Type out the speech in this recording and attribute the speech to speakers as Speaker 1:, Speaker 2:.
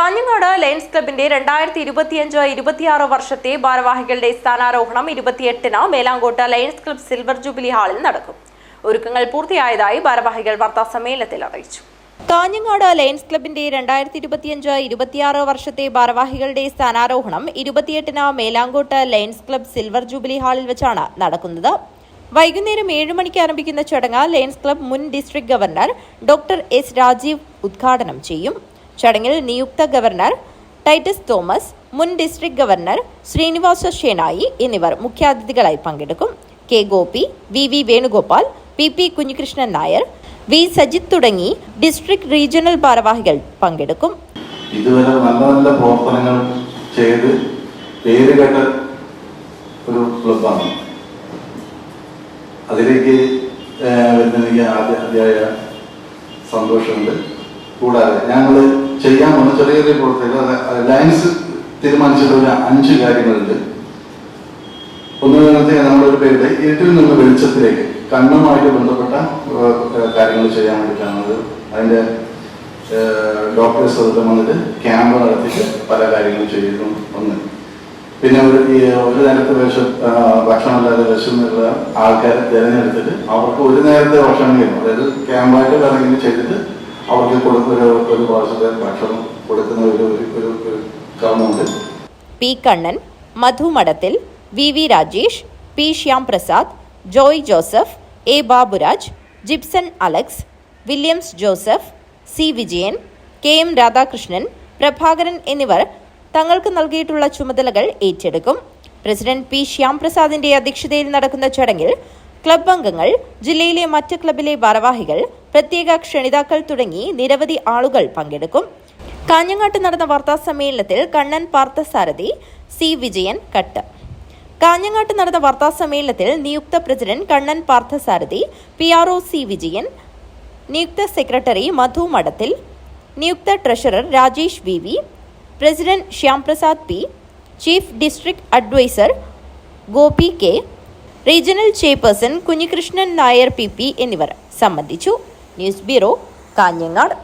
Speaker 1: Kanhangad lions ക്ലബിന്റെ രണ്ടായിരത്തി ഇരുപത്തിയഞ്ച് ഇരുപത്തിയാറ് വർഷത്തെ ഭാരവാഹികളുടെ സ്ഥാനാരോഹണം ഇരുപത്തിയെട്ടിന് Melangot Lions club silver jubilee ഹാളിൽ നടക്കും. ഒരുക്കങ്ങൾ പൂർത്തിയായതായി ഭാരവാഹികൾ വാർത്താ സമ്മേളനത്തിൽ അറിയിച്ചു. കാഞ്ഞങ്ങാട് ലയൺസ് ക്ലബിന്റെ രണ്ടായിരത്തി ഇരുപത്തിയഞ്ച് ഇരുപത്തിയാറ് വർഷത്തെ ഭാരവാഹികളുടെ സ്ഥാനാരോഹണം ഇരുപത്തിയെട്ടിന് Melangot Lions club silver jubilee ഹാളിൽ വെച്ചാണ് നടക്കുന്നത്. വൈകുന്നേരം ഏഴ് മണിക്ക് ആരംഭിക്കുന്ന ചടങ്ങ് ലയൺസ് ക്ലബ് മുൻ district governor doctor S Rajeev ഉദ്ഘാടനം ചെയ്യും. ചടങ്ങിൽ നിയുക്ത ഗവർണർ ടൈറ്റസ് തോമസ് മുൻ ഡിസ്ട്രിക്ട് ഗവർണർ ശ്രീനിവാസ ഷേനായി എന്നിവർ മുഖ്യാതിഥികളായി പങ്കെടുക്കും. K Gopi V V Venugopal P P Kunhikrishnan Nair V Sajith തുടങ്ങി ഡിസ്ട്രിക്ട് റീജിയണൽ ഭാരവാഹികൾ പങ്കെടുക്കും.
Speaker 2: ഇതുവരെ നല്ല നല്ല പ്രവർത്തനങ്ങൾ ചെയ്ത് പേര് ഒരു ക്ലബാണ് അതിലേക്ക് ഏഹ്, വരുന്നതിന് ആദ്യ സന്തോഷമുണ്ട്. കൂടാതെ ഞങ്ങൾ ചെയ്യാൻ വന്ന ചെറിയ ചെറിയ പ്രവർത്തനങ്ങൾ ലയൻസ് തീരുമാനിച്ചിട്ടുള്ള ഒരു അഞ്ച് കാര്യങ്ങളുണ്ട്. ഒന്ന് നേരത്തെ നമ്മളൊരു പേരുടെ ഇരുട്ടിൽ നിന്ന് വെളിച്ചത്തിലേക്ക് കണ്ണുമായിട്ട് ബന്ധപ്പെട്ട കാര്യങ്ങൾ ചെയ്യാൻ വേണ്ടിയിട്ടാണത് അതിന്റെ ഡോക്ടേഴ്സ് അതൊക്കെ വന്നിട്ട് ക്യാമ്പ് നടത്തിയിട്ട് പല കാര്യങ്ങളും ചെയ്യുന്നു ഒന്ന് പിന്നെ ഒരു ഒരു നേരത്തെ വിഷം ഭക്ഷണമില്ലാതെ വിശന്നുള്ള ആൾക്കാരെ തിരഞ്ഞെടുത്തിട്ട് അവർക്ക് ഒരു നേരത്തെ ഭക്ഷണം ചെയ്യണം അതായത് ക്യാമ്പായിട്ട് വേണമെങ്കിൽ ചെയ്തിട്ട് അവർക്ക് കൊടുക്കുന്ന ഒരു പ്രാവശ്യത്തെ ഭക്ഷണം കൊടുക്കുന്ന ഒരു ഒരു ക്രമമുണ്ട്.
Speaker 1: P Kannan Madhu Madathil V V Rajesh P Shyam Prasad Joy Joseph A Baburaj Jipson Alex Williams Joseph C Vijayan K M Radhakrishnan Prabhakaran എന്നിവർ തങ്ങൾക്ക് നൽകിയിട്ടുള്ള ചുമതലകൾ ഏറ്റെടുക്കും. പ്രസിഡന്റ് പി ശ്യാംപ്രസാദിന്റെ അധ്യക്ഷതയിൽ നടക്കുന്ന ചടങ്ങിൽ ക്ലബ് അംഗങ്ങൾ ജില്ലയിലെ മറ്റ് ക്ലബിലെ ഭാരവാഹികൾ പ്രത്യേക ക്ഷണിതാക്കൾ തുടങ്ങി നിരവധി ആളുകൾ പങ്കെടുക്കും. കാഞ്ഞങ്ങാട്ട് നടന്ന വാർത്താ സമ്മേളനത്തിൽ കണ്ണൻ പാർത്ഥസാരഥി സി വിജയൻ കട്ട്. കാഞ്ഞങ്ങാട്ട് നടന്ന വാർത്താ സമ്മേളനത്തിൽ നിയുക്ത president Kannan Parthasarathy P R O C Vijayan നിയുക്ത സെക്രട്ടറി മധു മഠത്തിൽ നിയുക്ത treasurer Rajesh V V president Shyamprasad P chief district advisor Gopi K regional chairperson Kunhikrishnan Nair P P എന്നിവർ. സംബന്ധിച്ചു ന്യൂസ് ബ്യൂറോ കാഞ്ഞങ്ങാട്.